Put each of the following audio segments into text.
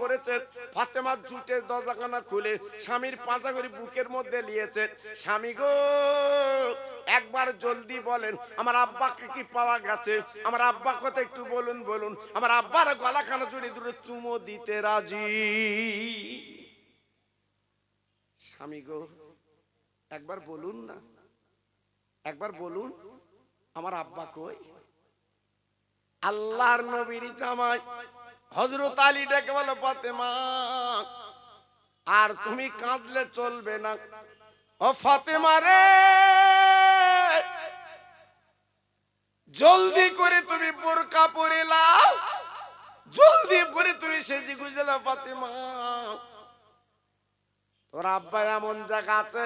করেছেন। ফাতেমা জুটের দরজাখানা খুলে স্বামীর পাঁচা করে বুকের মধ্যে নিয়েছেন। স্বামী গো, একবার জলদি বলেন, আমার আব্বাকে কি পাওয়া গেছে? আমার আব্বা কথা একটু বলুন বলুন। আমার আব্বার গলাখানা জুড়ে দুটো চুমো দিতে রাজি। স্বামী গো, একবার বলুন না, একবার বলুন, আমার আব্বা কই? আল্লাহর নবীর জামাই হজরত আলী ডেকে বলো ফাতেমা, আর তুমি কাঁদলে চলবে না। ও ফাতেমা রে, জলদি করে তুমি বোরকা পরে লাও জলদি করে তুমি সেজি গুজলা ফাতেমা। তোর আব্বা এমন জায়গা আছে,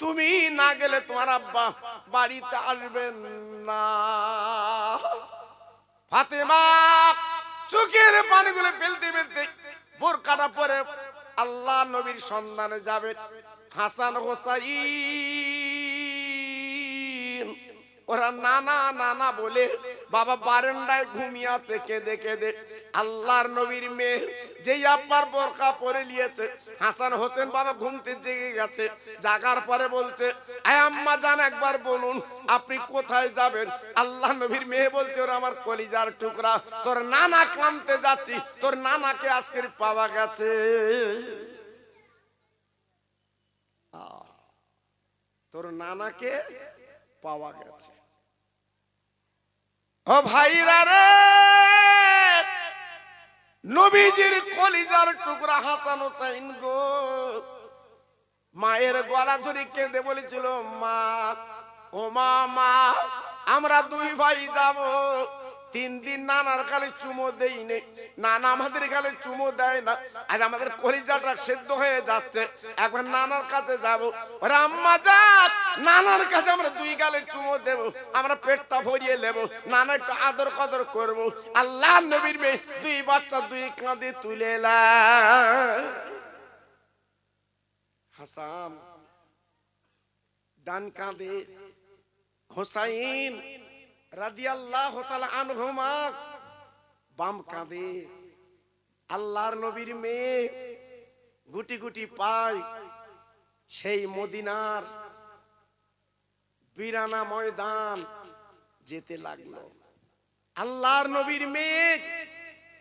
তুমি না গেলে তোমার আব্বা বাড়িতে আসবেন না। ফাতেমা চোখের পানিগুলো ফেলতে ফেলতে বোরকাটা পরে আল্লাহ নবীর সন্ধানে যাবে হাসান হোসাইন। ওরা নানা নানা বলে, বাবা বারান্দায় ঘুমিয়ে আছে, কেঁদে কেঁদে। আল্লাহর নবীর মেয়ে যেই আব্বার বোরকা পরে নিয়েছে, হাসান হোসেন বাবা ঘুমতে জেগে গেছে, জাগার পরে বলছে, আয় আম্মা জান একবার বলুন, আপনি কোথায় যাবেন? আল্লাহ নবীর মেয়ে বলছে, ওরা আমার কলিজার টুকরা, তোর নানা কানতে যাচ্ছি, তোর নানাকে আজকের পাওয়া গেছে। তোর নানাকে পাওয়া গেছে। ও ভাইরা রে। নবীজির কলিজার টুকরা হাসানো চাইন গো। মায়ের গলা ধরে কেঁদে বলেছিল, মা, ও মা আমরা দুই ভাই যাব। তিন দিন নানার কালে চুমো দেই নে নানা আমাদের কালে চুমো দেয় না। আজ আমাদের কলিজাটা সেদ্ধ হয়ে যাচ্ছে। একবার নানার কাছে যাব। ওরে আম্মা যাক, নানার কাছে আমরা দুই গালে চুমো দেব। আমরা পেটটা ভরিয়ে নেব। নানা একটু আদর কদর করব। আল্লাহ নবীর মেয়ে, দুই বাচ্চা দুই কাঁধে তুলে। হাসান, ডান কাঁধে হোসাইন রাদিয়াল্লাহ আনহুমা। বাম কাঁধে আল্লাহর নবীর মেয়ে গুটি গুটি পায় সেই মদিনার বিরানা ময়দান যেতে লাগল। আল্লাহর নবীর মেয়ে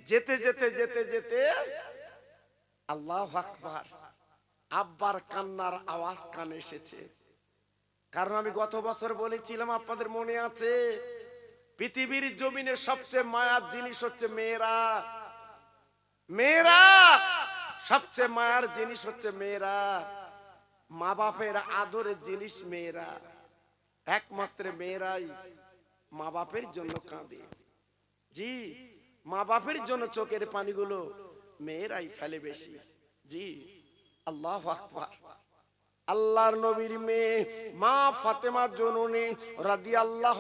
যেতে যেতে যেতে যেতে আল্লাহ আকবার আব্বার কান্নার আওয়াজ কানে এসেছে। কারণ আমি গত বছর বলেছিলাম, আপনাদের মনে আছে পৃথিবীর জমিনে সবচেয়ে মায়ার জিনিস হচ্ছে মেয়েরা। মেয়েরা! সবচেয়ে মায়ার জিনিস হচ্ছে মেয়েরা। মা বাপের আদরের জিনিস মেয়েরা। একমাত্র মেয়েরাই মা বাপের জন্য কাঁদে। জি মা বাপের জন্য চোখের পানিগুলো মেয়েরাই ফেলে বেশি। জি, আল্লাহ আকবার। আল্লাহর নবীর মেয়ে মা ফাতেমা জননী রাদি আল্লাহ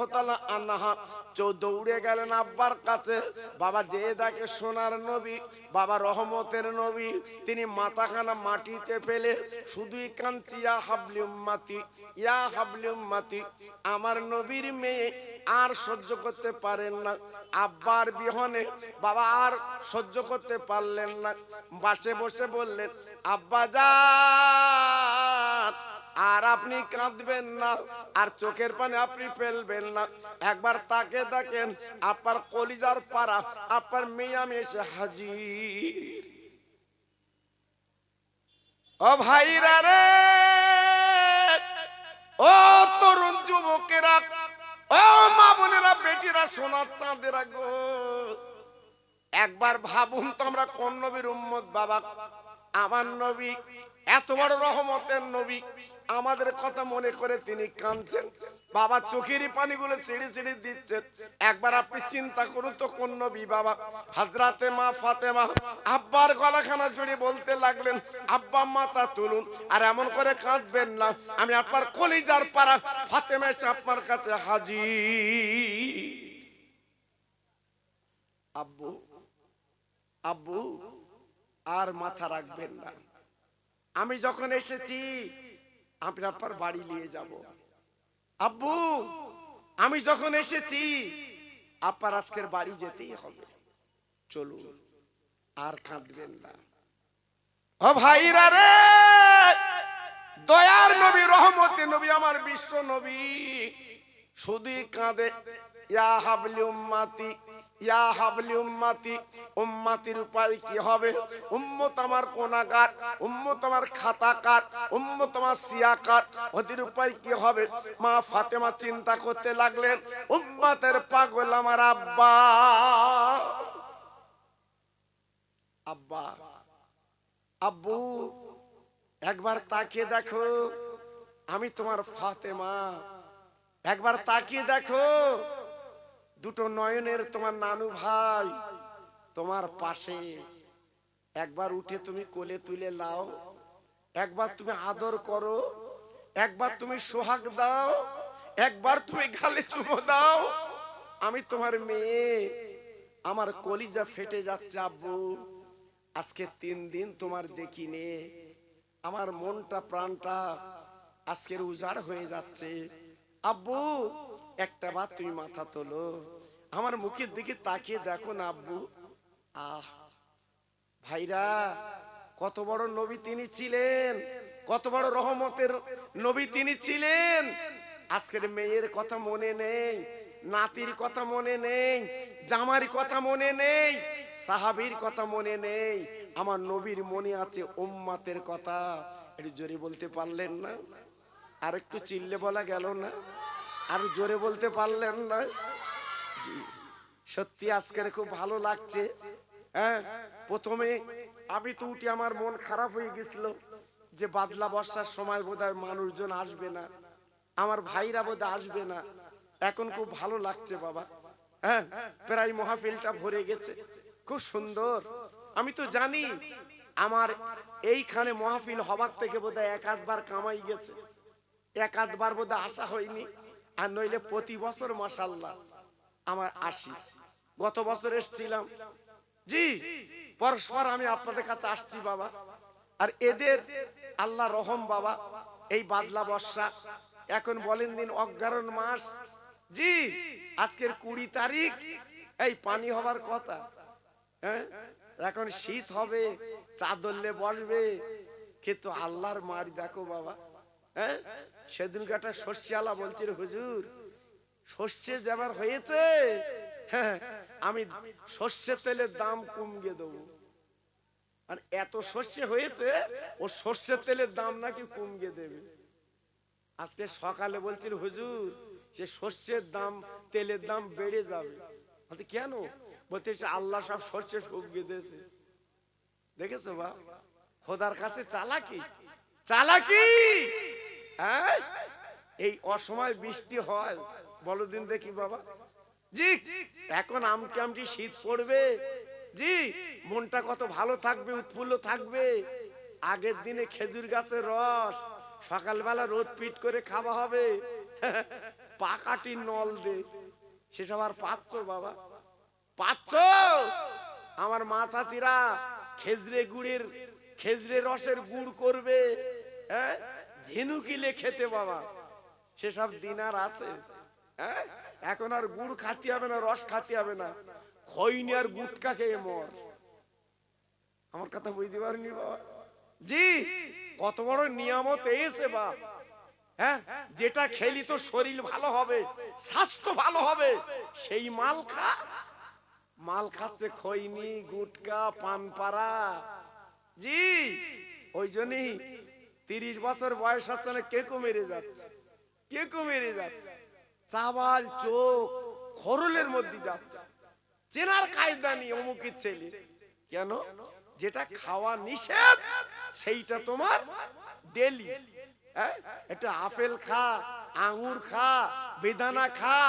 আন্নাহা চৌ দৌড়ে গেলেন আব্বার কাছে। বাবা যে দেখে সোনার নবী, বাবা রহমতের নবী। তিনি মাথাখানা মাটিতে ফেলে শুধুই কাঞ্চি ইয়া হাবলি উম্মাতি, ইয়া হাবলি উম্মাতি, আমার নবীর মেয়ে আর সহ্য করতে পারেন না। আব্বার বিহনে বাবা আর সহ্য করতে পারলেন না। বাসে বসে বললেন, আব্বা যা আর আপনি কাঁদবেন না, আর চোখের পানি আপনি ফেলবেন না। একবার তাকে দেখেন, আপনার কলিজার পাড়া, আপনার মেয়ে আমি এসে হাজির। ও ভাইরা রে, ও তরুণ যুবকেরা, ও মা বোনেরা, বেটিরা সোনার চাঁদেরা গো। একবার ভাবুন তো আমরা কোন নবীর উম্মত, বাবা? আমার নবী, এত বড় রহমতের নবী। আমাদের কথা মনে করে তিনি কাঁদছেন। বাবা চোখেরই পানিগুলো ছেড়ে ছেড়ে দিচ্ছেন। একবার আপনি চিন্তা করুন তো কোন নবী বাবা। হাজরাতে মা ফাতেমা আব্বার গলাখানা জুড়ে বলতে লাগলেন, আব্বা মাতা তুলুন, আর এমন করে কাঁদবেন না। আমি আপনার কলিজার পাড়া ফাতেমা এসে আপনার কাছে হাজি আব্বু আব্বু, আর মাথা রাখবেন না। আমি যখন এসেছি আমি আপনার বাড়ি নিয়ে যাব। আব্বু আমি যখন এসেছি আপনার আজকের বাড়ি যেতেই হবে। চলুন। আর কাঁদবেন না। ও ভাইরা রে! দয়ার নবী রহমতে নবী আমার বিশ্ব নবী। শুধুই কাঁদে ইয়া হাবলি উম্মাতি। ইয়া হাবলি উম্মাতি, উম্মাতির উপায় কি হবে? কোনাকার খাতাকার সিয়াকার, ওদের উপায় কি হবে? মা ফাতেমা চিন্তা করতে লাগলেন, উম্মাতের পাগল আমার আব্বা। আব্বা, আব্বু, একবার তাকিয়ে দেখো, আমি তোমার ফাতেমা। একবার তাকিয়ে দেখো দুটো নয়নের তোমার নানু ভাই, তোমার পাশে। একবার উঠে তুমি কোলে তুলে লাও একবার তুমি আদর করো, একবার তুমি সোহাগ দাও, একবার তুমি গালে চুমো দাও। আমি তোমার মেয়ে, আমার কলিজা ফেটে যাচ্ছে আব্বু। আজকে তিন দিন তোমার দেখিনি, আমার মনটা, প্রাণটা আজকের উজাড় হয়ে যাচ্ছে। আব্বু একটা বার তুমি মাথা তোলো। আমার মুখের দিকে তাকিয়ে দেখো না আব্বু। আহ, ভাইরা, কত বড় নবী তিনি ছিলেন। কত বড় রহমতের নবী তিনি ছিলেন। আজকের মেয়ের কথা মনে নেই, নাতির কথা মনে নেই জামার কথা মনে নেই, সাহাবীর কথা মনে নেই। আমার নবীর মনে আছে উম্মাতের কথা। একটু জোরে বলতে পারলেন না? আর একটু চিল্লে বলা গেল না? আর জোরে বলতে পারলেন না। সত্যি আজকের খুব ভালো লাগছে। হ্যাঁ প্রথমে আমি তো উঠে আমার মন খারাপ হয়ে গেছিল যে বাদলা বর্ষার সময় বোধহয় মানুষজন আসবে না, আমার ভাইরা বোধহয় আসবে না। এখন খুব ভালো লাগছে বাবা। হ্যাঁ প্রায় মহাফিলটা ভরে গেছে। খুব সুন্দর। আমি তো জানি আমার এইখানে মহাফিল হবার থেকে বোধহয় এক আধবার কামাই গেছে। এক আধবার বোধহয় আসা হয়নি। আর নইলে প্রতি বছর মাসাল্লাহ আমার আসি গত বছর এসছিলাম। জি, পরস্পর আমি আপনাদের কাছে আসছি, বাবা। আর এদের আল্লাহ রহম, বাবা, এই বাদলা বর্ষা। এখন বলেন দিন অজ্ঞারণ মাস। জি, আজকের কুড়ি তারিখ। এই পানি হবার কথা। হ্যাঁ? এখন শীত হবে চাদরলে বসবে। কিন্তু আল্লাহর মারি দেখো, বাবা। হ্যাঁ? সেদিন একটা শস্যালা বলছিল, হুজুর শস্যে যাবার হয়েছে হ্যাঁ আমি সর্ষের তেলের দাম কমিয়ে দেবো। আর এত শস্য হয়েছে, ও সর্ষের তেলের দাম নাকি কমিয়ে দেবে। আজকে সকালে বলছিল, হুজুর সে শস্যের দাম, তেলের দাম বেড়ে যাবে। বলতে কেন? বলতে আল্লাহ সব শস্যে কমিয়ে দিয়েছে। দেখেছ বা খোদার কাছে চালাকি? চালাকি? হ্যাঁ? এই অসময় বৃষ্টি হয়, বলো দিন দেখি বাবা। জি, এখন আমটি আমটি শীত পড়বে। জি, মনটা কত ভালো থাকবে, উৎফুল্ল থাকবে। আগের দিনে খেজুর গাছের রস, সকালবেলা রোদ পিট করে খাওয়া হবে। পাকাটি নল দে। সেসব আর পাচ্ছ বাবা। পাচ্ছ? আমার মা চাচিরা খেজরে গুড়ের, খেজরে রসের গুড় করবে। হ্যাঁ? ঝিনুকিলে খেতে বাবা। সেসব দিন আর আছে। হ্যাঁ? এখন আর গুড় খাতে হবে না, রস খাতে হবে না। খৈনি আর গুটকা খেয়ে মর। আমার কথা বুঝতে পারিনি বাবা? জি, কত বড় নিয়ামত এসে বা। হ্যাঁ? যেটা খেলি তো শরীর ভালো হবে, স্বাস্থ্য ভালো হবে, সেই মাল খা। মাল খাচ্ছে খৈনি, গুটকা, পানপাড়া। জি, ওই জন্যই তিরিশ বছর বয়স হচ্ছে না, কে মেরে যাচ্ছে? কে মেরে যাচ্ছে? চাবাল চোখ খরলের মধ্যে যাচ্ছে। চেনার কায়দা নেই অমুকের ছেলে। কেন? যেটা খাওয়া নিষেধ, সেইটা তোমার ডেলি। এটা আপেল খা, আঙুর খা, বেদানা খা,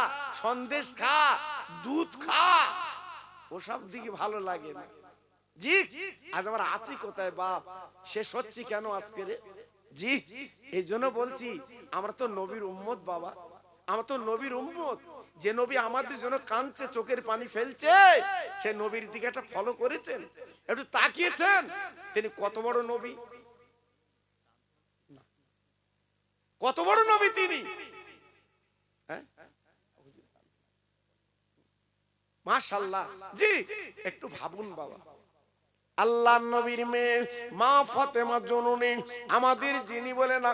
সন্দেশ খা, দুধ খা। ওসব দিকে ভালো লাগে না। জি, আজ আমার আছি কোথায়, বাপ? শেষ হচ্ছে কেন আজকে রে? জি এই জন্য বলছি, আমরা তো নবীর উম্মত বাবা। আমরা তো নবীর উম্মত। যে নবী আমাদের জন্য কাঁদছে, চোখের পানি ফেলছে, সে নবীর দিকে একটা ফলো করেছেন, একটু তাকিয়েছেন, তিনি কত বড় নবী? কত বড় নবী তিনি? হ্যাঁ? মাশাল্লাহ। জি, একটু ভাবুন বাবা। আল্লাহ নবীর মেয়ে, মা ফাতেমা জননী, আমাদের যিনি বলে না,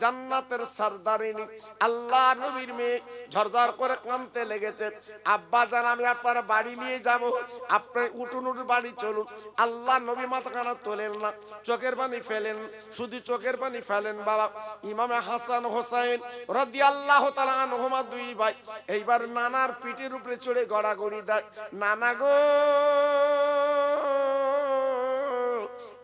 জান্নাতের সরদারিনী। আল্লাহ নবীর মেয়ে ঝরঝর করে কানতে লেগেছে। আব্বা জান, আমি আপনার বাড়ি নিয়ে যাব। আপনি উঠুন বাড়ি চলুন। আল্লাহ নবী মাথা কানা তোলেন না। চোখের পানি ফেলেন, শুধু চোখের পানি ফেলেন বাবা। ইমামে হাসান হোসাইন রদি আল্লাহ তালা দুই ভাই। এইবার নানার পিঠের উপরে চড়ে গড়াগড়ি দেয়। নানা গো!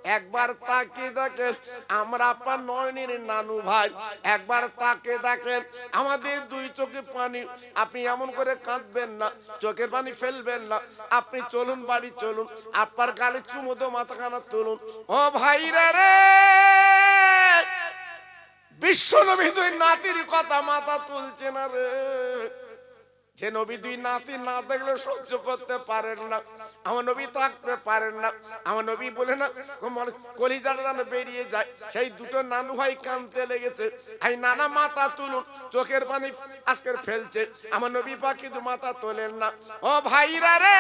একবার তাকে দেখেন, আমরা আপনার নয়নের নানু ভাই। একবার তাকে দেখেন, আমাদের দুই চোখে পানি। আপনি এমন করে কাঁদবেন না চোখের পানি ফেলবেন না। আপনি চলুন, বাড়ি চলুন আপনার গালে চুমোতো মাথাখানা তুলুন। ও ভাইরা রে! বিশ্ব নবী নাতির কথা মাথা তুলছে না রে। যে নবী দুই নাতি না দেখলে সহ্য করতে পারেন না, আমার নবী থাকতে পারেন না, আমার নবী বলে না কলিজাটা যেন বেরিয়ে যায়। সেই দুটো নানু ভাই কানতে লেগেছে। এই নানা, মাথা তুলুন, চোখের পানি আজকের ফেলছে। আমার নবী পাক কিন্তু মাথা তোলেন না। ও ভাইরা রে,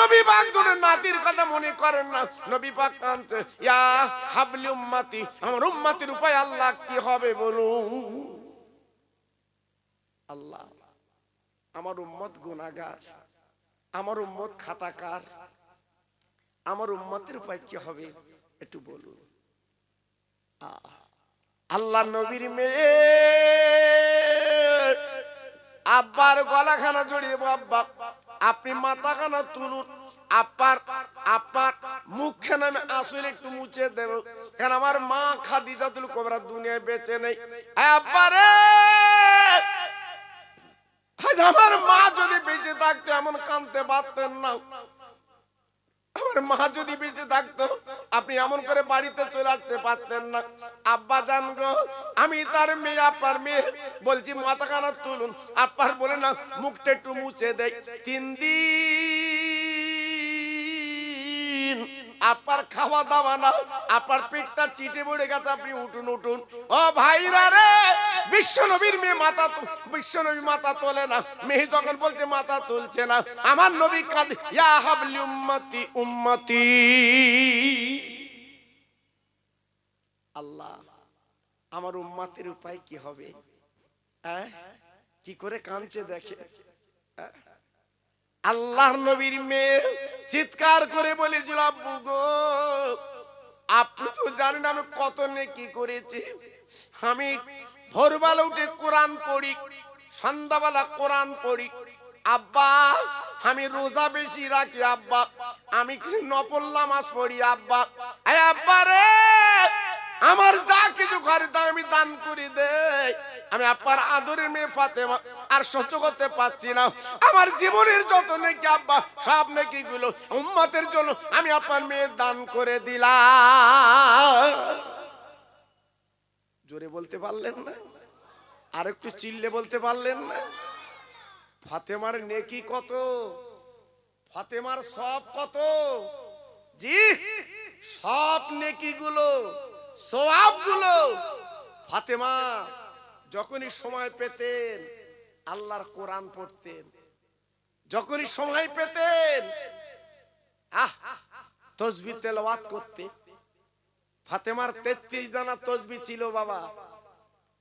নবী পাক দুটো নাতির কথা মনে করেন না। নবী পাক কানছে, ইয়া হাবলি উম্মাতি, আমার উম্মাতির উপায় আল্লাহ কি হবে বলুন? আল্লাহ। আমার উম্মত গুনাগার আমার উম্মত খাতাকার, আমার উম্মতের উপায় কি হবে একটু বলুন। আল্লাহ নবীর মেয়ে আব্বার গলাখানা জড়িয়ে আব্বা, আপনি মাথাখানা তুলুন আপার আপার মুখে নামে আসলে একটু মুছে দেব কারণ আমার মা খাদিজাতুল কোবরা দুনিয়ায় বেঁচে নেই। আব্বারে আমার মা যদি বেঁচে থাকতো, এমন কানতে পারতেন না। আমার মা যদি বেঁচে থাকতো, আপনি এমন করে বাড়িতে চলে আসতে পারতেন না। আব্বা জান গো, আমি তার মেয়ে, আব্বার মেয়ে। বলছি মাথা কানা তুলুন। আব্বার বলে, না, মুখটা একটু মুছে দেয় তিন দিন আপার খাওয়া দাওয়া না আপার পেটটা চিটে পড়ে গেছে, আপনি উঠুন উঠুন। ও ভাইরা রে বিশ্ব নবীর মেয়ে মাথা তু- বিশ্ব নবী মাথা তোলে না, মেয়ে যখন বলছে মাথা তুলছে না, আমার নবী কাঁদে, ইয়া উম্মতি উম্মতি। আল্লাহ, আমার উম্মাতের উপায় কি হবে? হ্যাঁ? কি করে কাঁদছে দেখে? হ্যাঁ? আল্লাহর নবীর মেয়ে চিৎকার করে বলেছিল, আব্বু গো, আপনি তো জানেন আমি কত নেকি করেছি। আমি ভোরবেলা উঠে কোরআন পড়ি, সন্ধ্যাবেলা কোরআন পড়ি। আব্বা, আমি রোজা বেশি রাখি, আব্বা। আমি নফল নামাজ পড়ি, আব্বা। আব্বা রে! আমার যা কিছু ঘরে তা আমি দান করে দেই। আমি আব্বার আদরের মেয়ে ফাতেমা, আর সহ্য করতে পারছি না। আমার জীবনের যত নাকি আব্বা, সব নাকি গুলো উম্মতের জন্য আমি আপনার মেয়ে দান করে দিলাম। জোরে বলতে পারলেন না? আর একটু চিল্লে বলতে পারলেন না? ফাতেমার নেকি কত? ফাতেমার সব কত? জি, সব নেকি গুলো সব ফাতেমা, যখনই সময় পেতেন, আল্লাহর কোরআন পড়তেন। যখনই সময় পেতেন, আহ, তসবি তেলাওয়াত করতে ফাতেমার তেত্রিশ দানা তসবি ছিল বাবা।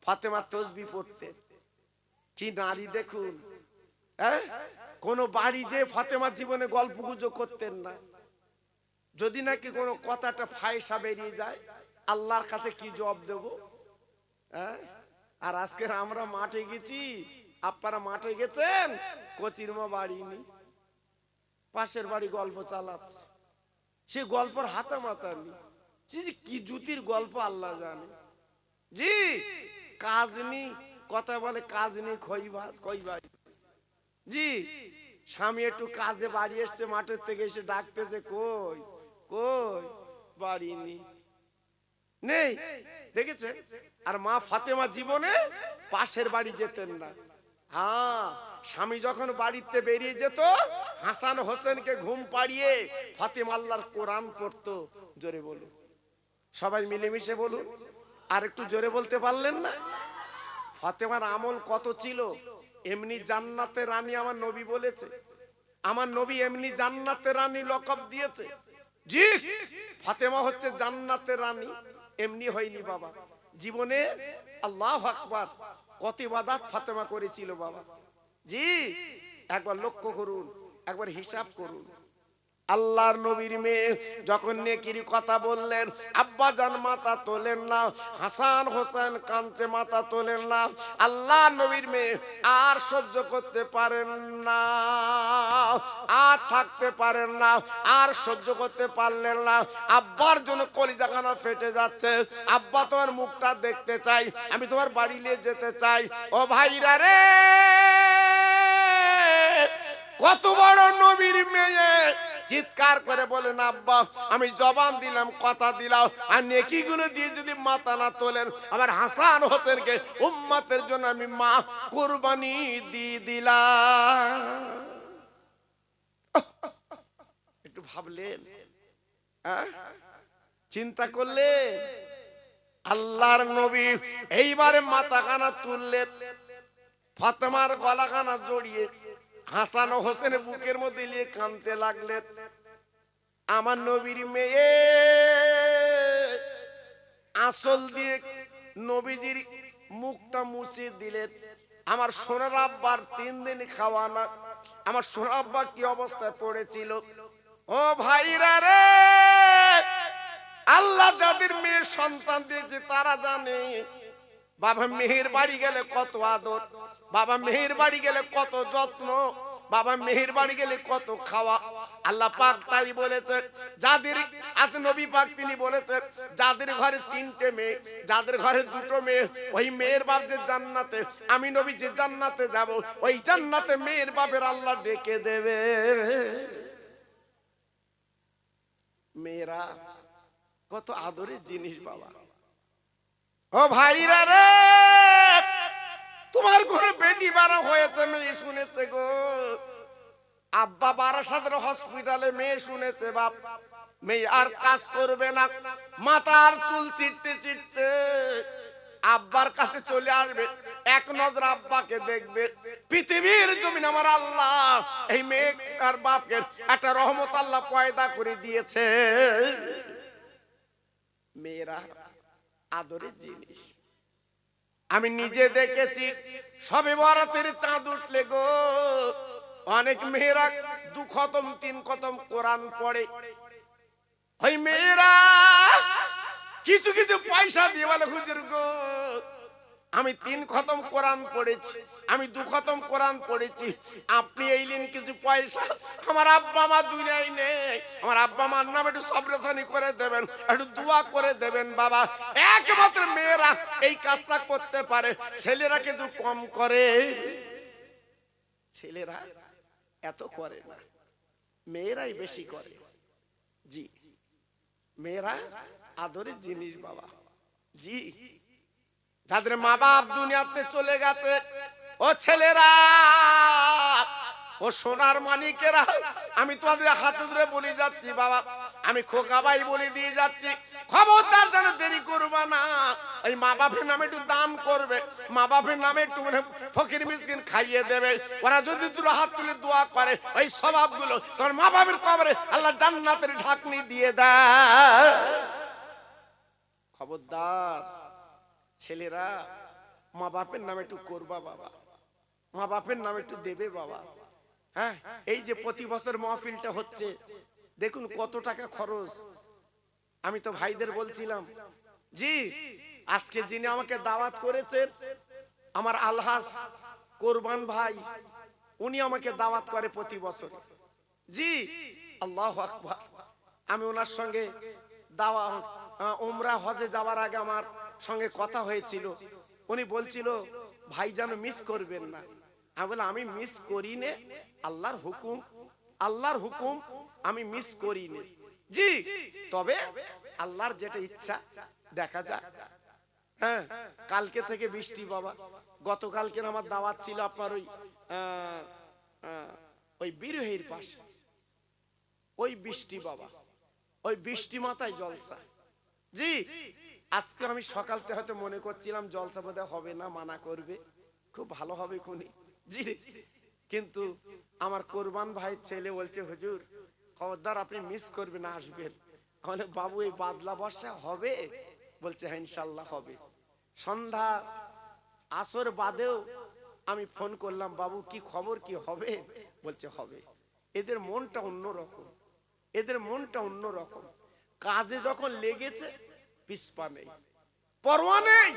ফাতেমা তসবি পড়তে কি নারী দেখুন হ্যাঁ? কোন বাড়ি যে ফাতেমার জীবনে গল্প গুজো করতেন না। যদি নাকি কোনো কথাটা ফায়সা বেরিয়ে যায় আল্লাহর কাছে কি জবাব দেব? হ্যাঁ? আর আজকে আমরা মাঠে গেছি। আপনারা মাঠে গেছেন? কচির মা বাড়ি নি পাশের বাড়ি গল্প চালাচ্ছে। সে গল্পর হাতে মাথা যে কি জুতির গল্প আল্লাহ জানে। জি, কাজ নেই। কথা বলে কাজ নেই খইবাজ খইবাজ জি, স্বামী একটু কাজে বাড়ি এসছে, মাঠের থেকে এসে ডাকতেছে, কই কই, বাড়ি নেই? নেই। দেখেছে আর মা ফাতেমা জীবনে পাশের বাড়ি যেতেন না। হ্যাঁ স্বামী যখন বাড়িতে বেরিয়ে যেত, হাসান হোসেনকে ঘুম পাড়িয়ে ফাতেমা আল্লাহর কোরআন পড়তো। জোরে বলুন। সবাই মিলেমিশে বলুন। আর একটু জোরে বলতে পারলেন না? ফাতেমার আমল কত ছিল? এমনি জান্নাতে রানী আমার নবী বলেছে। আমার নবী এমনি জান্নাতে রানী লকব দিয়েছে। জি, ফাতেমা হচ্ছে জান্নাতের রানী। এমনি হয়নি বাবা। জীবনে আল্লাহ আকবার কত ইবাদত ফাতেমা করেছিল বাবা। জি, একবার লক্ষ্য করুন, একবার হিসাব করুন। আল্লাহর নবীর মেয়ে যখন নেকির কথা বললেন, আব্বা জান, মাথা তোলেন না। হাসান হোসেন কাঞ্চে মাথা তোলেন না। আল্লাহ নবীর মেয়ে আর সহ্য করতে পারেন না, আর থাকতে পারেন না, আর সহ্য করতে পারলেন না। আব্বার জন্য কলিজাখানা ফেটে যাচ্ছে। আব্বা তোমার মুখটা দেখতে চাই, আমি তোমার বাড়ি নিয়ে যেতে চাই। ও ভাইরা রে! কত বড় নবীর মেয়ে চিৎকার করে বলেন, আব্বা, আমি জবান দিলাম, কথা দিলাম, আর নেকিগুলো দিয়ে যদি মাথা না তোলেন, আমার হাসান হোসেনকে উম্মাতের জন্য আমি মা কুরবানি দিয়ে দিলাম একটু ভাবলেন হ্যাঁ? চিন্তা করলে আল্লাহর নবী এইবারে মাথা কানা তুললেন, ফাতেমার গলাখানা জড়িয়ে হাসান হোসেনের বুকের মধ্যে নিয়ে কানতে লাগলেন আমার নবীর মেয়ে আসল দিয়ে নবীজির মুখটা মুছে দিলেন। আমার সোনার আব্বার তিন দিন খাওয়া না আমার সোনার আব্বা কি অবস্থায় পড়েছিল? ও ভাইরা রে, আল্লাহ যাদের মেয়ে সন্তান দিয়েছে তারা জানে। বাবা মেহের বাড়ি গেলে কত আদর। বাবা মেহের বাড়ি গেলে কত যত্ন, বাবা মেহের বাড়ি গেলে কত খাওয়া। আল্লাহ পাক তাই বলেছে, যাদের, আজ নবী পাক তিনি বলেছেন যাদের ঘরে তিনটে মেয়ে, যাদের ঘরে দুটো মেয়ে, ওই মেয়ের বাপ যে জান্নাতে, আমি নবী যে জান্নাতে যাব, ওই জান্নাতে মেয়ের বাপের আল্লাহ ডেকে দেবে। মেয়েরা, কত আদরের জিনিস বাবা। ও ভাইরা রে! তোমার ঘরে বেদি বারা হয়েছে, মেয়ে শুনেছে গো। আব্বা বারাসাদের হসপিটালে মেয়ে শুনেছে, বাপ। মেয়ে আর কাজ করবে না, মাথার চুল চিটতে চিটতে আব্বার কাছে চলে আসবে, এক নজর আব্বাকে দেখবে। পৃথিবীর জমিন আমার আল্লাহ, এই মেয়ে আর বাপকে একটা রহমত আল্লাহ পয়দা করে দিয়েছে। মেয়েরা আদরের জিনিস। আমি নিজে দেখেছি সবে বরাতের চাঁদ উঠলে গো। অনেক মেয়েরা দু খতম তিন খতম কোরআন পড়ে। ওই মেয়েরা কিছু কিছু পয়সা দিয়ে বলে হুজুর গো। আমি তিন খতম কোরআন পড়েছি, আমি দু খতম কোরআন পড়েছি। আপনি এইলেন কিছু পয়সা আমার আব্বা মা দুনিয়ায় নেই। আমার আব্বা মার নাম একটু সবরেশানি করে দেবেন, একটু দোয়া করে দেবেন, বাবা। একমাত্র মেয়েরা এই কাজটা করতে পারে, ছেলেরা কিন্তু কম করে। ছেলেরা এত করে না, মেয়েরাই বেশি করে। জি, মেয়েরা আদরের জিনিস, বাবা। জি। যাদের মা বাপ দুনিয়াতে চলে গেছে, ও ছেলেরা, ও সোনার মানিকেরা, আমি তোমাদের হাত ধরে বলে যাচ্ছি, বাবা, আমি খোকাবাই বলে দিয়ে যাচ্ছি, খবরদার যেন দেরি করবা না। ওই মা বাপের নামে একটু দান করবে মা বাপের নামে একটু মানে ফকির মিসকিন খাইয়ে দেবে। ওরা যদি দুটো হাত তুলে দোয়া করে, ওই স্বভাবগুলো তোমার মা বাপের কবরে আল্লাহ জান্নাতের ঢাকনি দিয়ে দেয়। খবরদার। ছেলেরা মা বাপের নামে একটু করবা বাবা। মা বাপের নামে একটু দেবে বাবা। হ্যাঁ এই যে প্রতি বছর মহফিলটা হচ্ছে, দেখুন কত টাকা খরচ। আমি তো ভাইদের বলছিলাম, জি, আজকে যিনি আমাকে দাওয়াত করেছেন, আমার আলহাস কোরবান ভাই, উনি আমাকে দাওয়াত করে প্রতি বছর। জি, আল্লাহ আমি ওনার সঙ্গে দাওয়া উমরা হজে যাওয়ার আগে আমার সঙ্গে কথা হয়েছিল। উনি বলছিল, ভাই যেন মিস করবেন না। আমি বললাম, আমি মিস করি নে আল্লাহর হুকুম আল্লাহর হুকুম আমি মিস করি নে জি, তবে আল্লাহর যেটা ইচ্ছা, দেখা যাক। হ্যাঁ কালকে থেকে বৃষ্টি বাবা। গতকালকে আমার দাওয়াত ছিল আপনার ওই ওই বিরহের পাশে। ওই বৃষ্টি বাবা। ওই বৃষ্টি মাথায় জলসা। জি আজকে আমি সকালতে হয়তো মনে করছিলাম জলসা বোধহয় হবে না, মানা করবে। খুব ভালো হবে খুনি। কিন্তু আমার কোরবান ভাই ছেলে বলছে, হুজুর, খবরদার, আপনি মিস করবেন, আসবেন। মানে বাবু, এই বাদলা বর্ষা হবে? বলছে হ্যাঁ ইনশাল্লাহ হবে। সন্ধ্যা আসর বাদেও আমি ফোন করলাম, বাবু, কি খবর, কি হবে? বলছে, হবে। এদের মনটা অন্যরকম। এদের মনটা অন্যরকম। কাজে যখন লেগেছে পিসপা নেই পরোয়া নেই?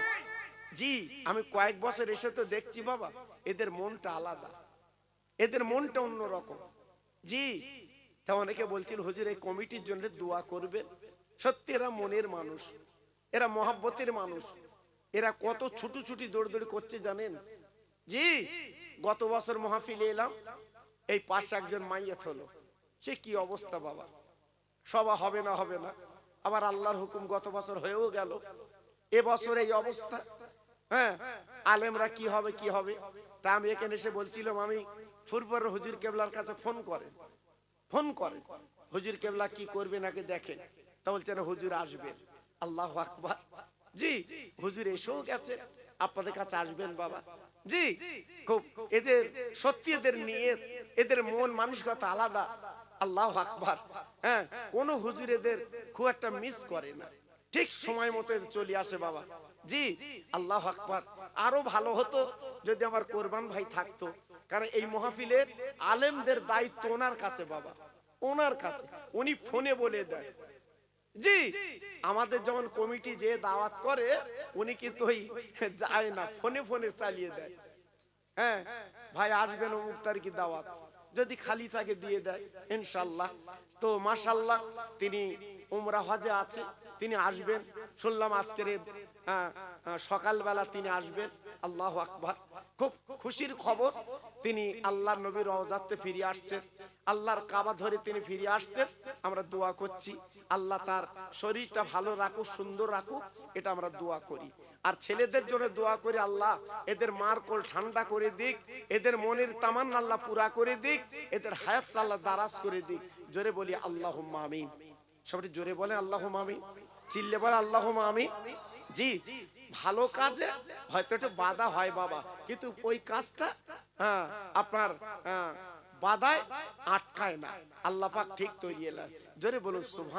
জি, আমি কয়েক বছর এসে তো দেখছি বাবা, এদের মনটা আলাদা। এদের মনটা অন্যরকম। জি, তা অনেকে বলছিল, হুজুর, এই কমিটির জন্য দোয়া করবেন? সত্যি, এরা মনের মানুষ। এরা মহাব্বতের মানুষ। এরা কত ছুটু ছুটি দৌড়দৌড়ি করছে জানেন? জি, গত বছর মহাফিলে এলাম, এই পাশে একজন মাইয়াত হলো। সে কি অবস্থা বাবা? সভা হবে না হবে না। আবার আল্লাহর হুকুম গত বছর হয়েও গেল। এবছর এই অবস্থা। হ্যাঁ আলেমরা কি হবে কি হবে? তা আমি এখানে এসে বলছিলাম, আমি ফুরপর হুজুর কেবলার কাছে ফোন করে ফোন করে হুজুর কেবলা কি করবে নাকি দেখেন। তা বলছেন, হুজুর আসবেন আল্লাহ আকবার। জি, হুজুর এসেও গেছে। আপনাদের কাছে আসবেন, বাবা। জি, খুব, এদের সত্যি এদের নিয়ে এদের মন, মানসিকতা আলাদা। আল্লাহ আকবার। হ্যাঁ কোন হুজুর এদের খুব একটা মিস করে না। ঠিক সময় মতো চলে আসে বাবা। জি, আল্লাহ আকবার। আরও ভালো হতো যদি আমার কোরবান ভাই থাকতো। কারণ এই মহাফিলের আলেমদের দায়িত্ব ওনার কাছে বাবা। ওনার কাছে। উনি ফোনে বলে দেয় জি, আমাদের যখন কমিটি যে দাওয়াত করে, উনি কিন্তু ওই যায় না, ফোনে ফোনে চালিয়ে দেয়। হ্যাঁ ভাই আসবেন অমুক তারিখে দাওয়াত। যদি খালি থাকে দিয়ে দেয় ইনশাল্লাহ তো মাশাল্লাহ তিনি উমরা হজে আছে, তিনি আসবেন। শুনলাম আজকের সকালবেলা তিনি আসবেন। আল্লাহ আকবার। খুব খুশির খবর, তিনি আল্লাহর নবীর রওজাতে ফিরে আসছেন। আল্লাহর কাবা ধরে তিনি ফিরে আসছেন। আমরা দোয়া করছি, আল্লাহ তার শরীরটা ভালো রাখুক, সুন্দর রাখুক, এটা আমরা দোয়া করি। আর ছেলেদের জন্য দোয়া করে আল্লাহ এদের মার কোল ঠান্ডা করে দিক এদের মনের তামান আল্লাহ পুরা করে দিক এদের হায়াত আল্লাহ দারাজ করে দিক। জোরে বলি আল্লাহ আমিন। সবাই জোরে বলে আল্লাহ আমিন। চিল্লে বলে আল্লাহ আমিন। জি ভালো কাজে হয়তো একটু বাধা হয় বাবা কিন্তু ওই কাজটা হ্যাঁ আপনার হ্যাঁ, বাধায় আটকায় না। আল্লাহ পাক ঠিক তৈরি জোরে বলুন সুবহান